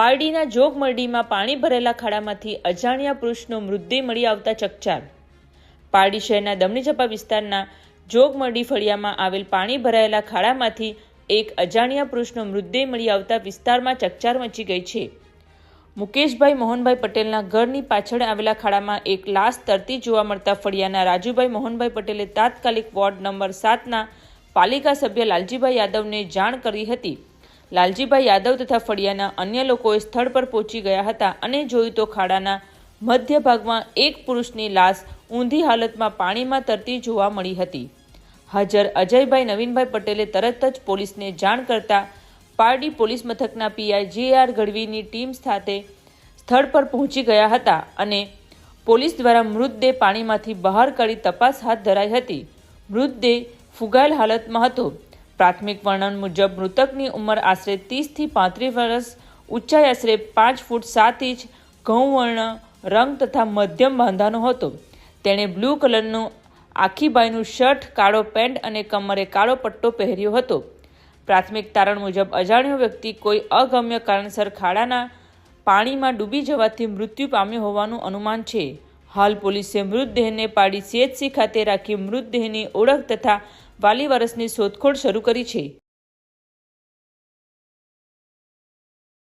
પારડીના જોગમરડીમાં પાણી ભરેલા ખાડામાંથી અજાણ્યા પુરુષનો મૃતદેહ મળી આવતા ચકચાર. પારડી શહેરના દમણીચપા વિસ્તારના જોગમરડી ફળિયામાં આવેલ પાણી ભરાયેલા ખાડામાંથી એક અજાણ્યા પુરુષનો મૃતદેહ મળી આવતા વિસ્તારમાં ચકચાર મચી ગઈ છે. મુકેશભાઈ મોહનભાઈ પટેલના ઘરની પાછળ આવેલા ખાડામાં એક લાશ તરતી જોવા મળતા ફળિયાના રાજુભાઈ મોહનભાઈ પટેલે તાત્કાલિક વોર્ડ નંબર સાતના પાલિકા સભ્ય લાલજીભાઈ યાદવને જાણ કરી હતી. લાલજીભાઈ યાદવ તથા ફળિયાના અન્ય લોકોએ સ્થળ પર પહોંચી ગયા હતા અને જોયું તો ખાડાના મધ્ય ભાગમાં એક પુરુષની લાશ ઊંધી હાલતમાં પાણીમાં તરતી જોવા મળી હતી. હાજર અજયભાઈ, નવીનભાઈ પટેલે તરત જ પોલીસને જાણ કરતા પારડી પોલીસ મથકના પીઆઈ જે આર ગઢવીની ટીમ સાથે સ્થળ પર પહોંચી ગયા હતા અને પોલીસ દ્વારા મૃતદેહ પાણીમાંથી બહાર કાઢી તપાસ હાથ ધરાઈ હતી. મૃતદેહ ફુગાયેલ હાલતમાં હતો. પ્રાથમિક વર્ણન મુજબ મૃતકની ઉંમર આશરે ત્રીસથી પાંત્રીસ વર્ષ, ઊંચાઈ આશરે પાંચ ફૂટ સાત ઇંચ, ઘઉં વર્ણ, રંગ તથા મધ્યમ બાંધાનો હતો. તેણે બ્લુ કલરનું આખીબાઈનું શર્ટ, કાળો પેન્ટ અને કમરે કાળો પટ્ટો પહેર્યો હતો. પ્રાથમિક તારણ મુજબ અજાણ્યો વ્યક્તિ કોઈ અગમ્ય કારણસર ખાડાના પાણીમાં ડૂબી જવાથી મૃત્યુ પામ્યો હોવાનું અનુમાન છે. હાલ પોલીસે મૃતદેહને પાડી સીએચસી ખાતે રાખી મૃતદેહની ઓળખ તથા વાલી વારસની શોધખોળ શરૂ કરી છે.